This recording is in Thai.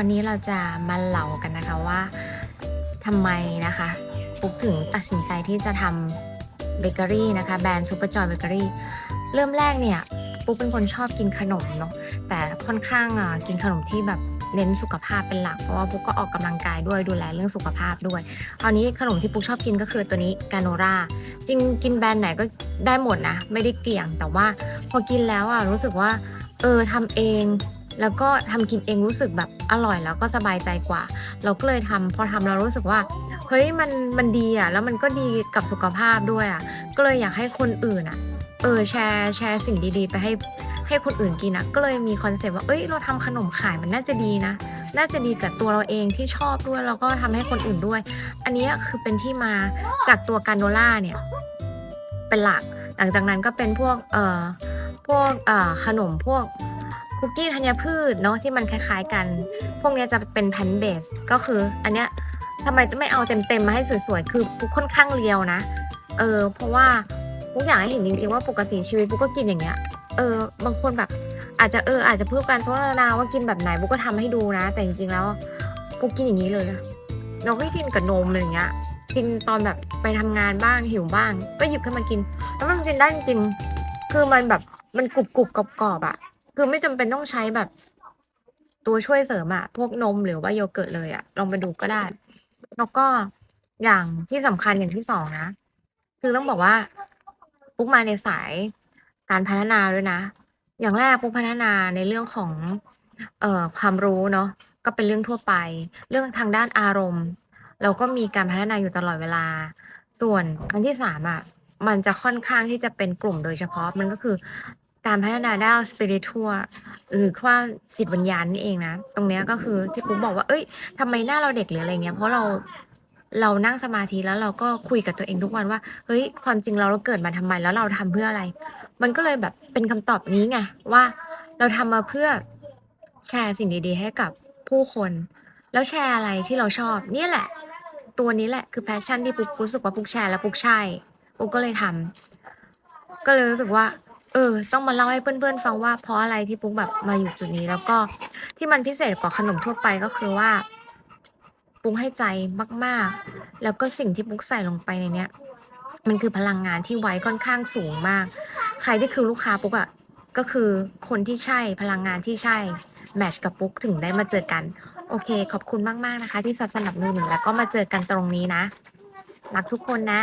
วันนี้เราจะมาเล่ากันนะคะว่าทำไมนะคะปุ๊กถึงตัดสินใจที่จะทำเบเกอรี่นะคะแบรนด์ซูเปอร์จอยเบเกอรี่เริ่มแรกเนี่ยปุ๊กเป็นคนชอบกินขนมเนาะแต่ค่อนข้างอะกินขนมที่แบบเน้นสุขภาพเป็นหลัก เพราะว่าปุ๊กก็ออกกำลังกายด้วยดูแลเรื่องสุขภาพด้วยคราวนี้ขนมที่ปุ๊กชอบกินก็คือตัวนี้กาโนราจริงกินแบรนด์ไหนก็ได้หมดนะ ไม่ได้เกี่ยงแต่ว่าพอกินแล้วอะรู้สึกว่าเออทำเอง แล้วก็ทำกินเองรู้สึกแบบอร่อยแล้วก็สบายใจกว่า เราก็เลยทำพอทำเรารู้สึกว่าเฮ้ยมันมันดีอะแล้วมันก็ดีกับสุขภาพด้วยอะก็เลยอยากให้คนอื่นอะเออแชร์แชร์สิ่งดีๆ ไปให้ให้คนอื่นกินอะก็เลยมีคอนเซปต์ว่าเอ้ยเราทำขนมขายมันน่าจะดีนะ น่าจะดีกับตัวเราเองที่ชอบด้วยแล้วก็ทำให้คนอื่นด้วย อันนี้คือเป็นที่มาจากตัวการโนล่าเนี่ยเป็นหลัก หลังจากนั้นก็เป็นพวกเอ่อพวกเอ่อขนมพวก คุกกี้ธัญพืชเนาะที่มันคล้ายๆกัน พวกเนี้ยจะเป็นแพนเบสก็คืออันเนี้ยทำไมไม่เอาเต็มๆมาให้สวยๆ คือปุ๊กค่อนข้างเรียวนะ เออ เพราะว่าปุ๊กอยากให้เห็นจริงๆว่าปกติชีวิตปุ๊กก็กินอย่างเงี้ย เออ บางคนแบบอาจจะเอออาจจะเพื่อการโฆษณาว่ากินแบบไหนปุ๊กก็ทำให้ดูนะ แต่จริงๆแล้วปุ๊กกินอย่างนี้เลยนะเราก็กินกับนมอะไรอย่างเงี้ย กินตอนแบบไปทำงานบ้างหิวบ้าง ก็หยิบขึ้นมากิน แล้วมันกินได้จริงๆคือมันแบบมันกรุบกรุบกรอบกรอบๆอะ คือไม่จำเป็นต้องใช้แบบ ตัวช่วยเสริมอะพวกนมหรือว่าโยเกิร์ตเลยอะลองไปดูก็ได้ แล้วก็อย่างที่สำคัญอย่างที่สองนะ คือต้องบอกว่าปุ๊กมาในสายการพัฒนาด้วยนะ อย่างแรกปุ๊กพัฒนาในเรื่องของ เอ่อความรู้เนาะก็เป็นเรื่องทั่วไป เรื่องทางด้านอารมณ์ เราก็มีการพัฒนาอยู่ตลอดเวลา ส่วนอันที่สามอะมันจะค่อนข้างที่จะเป็นกลุ่มโดยเฉพาะมันก็คือ การพัฒนาด้าน spiritual หรือว่าจิตวิญญาณนี่เองนะ ตรงเนี้ยก็คือที่ปุ๊กบอกว่า เอ้ยทำไมหน้าเราเด็กหรืออะไรเงี้ย เพราะเราเรานั่งสมาธิแล้วเราก็คุยกับตัวเองทุกวันว่า เฮ้ย ความจริงเราเราเกิดมาทำไมแล้วเราทำเพื่ออะไร มันก็เลยแบบเป็นคำตอบนี้ไงว่าเราทำมาเพื่อแชร์สิ่งดีๆ ให้กับผู้คน แล้วแชร์อะไรที่เราชอบ เนี่ยแหละ ตัวนี้แหละคือ passion ที่ปุ๊กรู้สึกว่าปุ๊กแชร์แล้วปุ๊กใช่ปุ๊กก็เลยทำก็เลยรู้สึกว่า เออ ต้องมาเล่าให้เพื่อนๆฟังว่าเพราะอะไรที่ปุ๊กแบบมาอยู่จุดนี้ แล้วก็ที่มันพิเศษกว่าขนมทั่วไปก็คือว่า ปุ๊กให้ใจมากๆ แล้วก็สิ่งที่ปุ๊กใส่ลงไปในเนี้ย มันคือพลังงานที่ไว้ค่อนข้างสูงมาก ใครที่คือลูกค้าปุ๊กอะก็คือคนที่ใช่พลังงานที่ใช่แมช์กับปุ๊กถึงได้มาเจอกัน โอเค ขอบคุณมากๆนะคะ ที่สนับสนุนแล้วก็มาเจอกันตรงนี้นะรักทุกคนนะ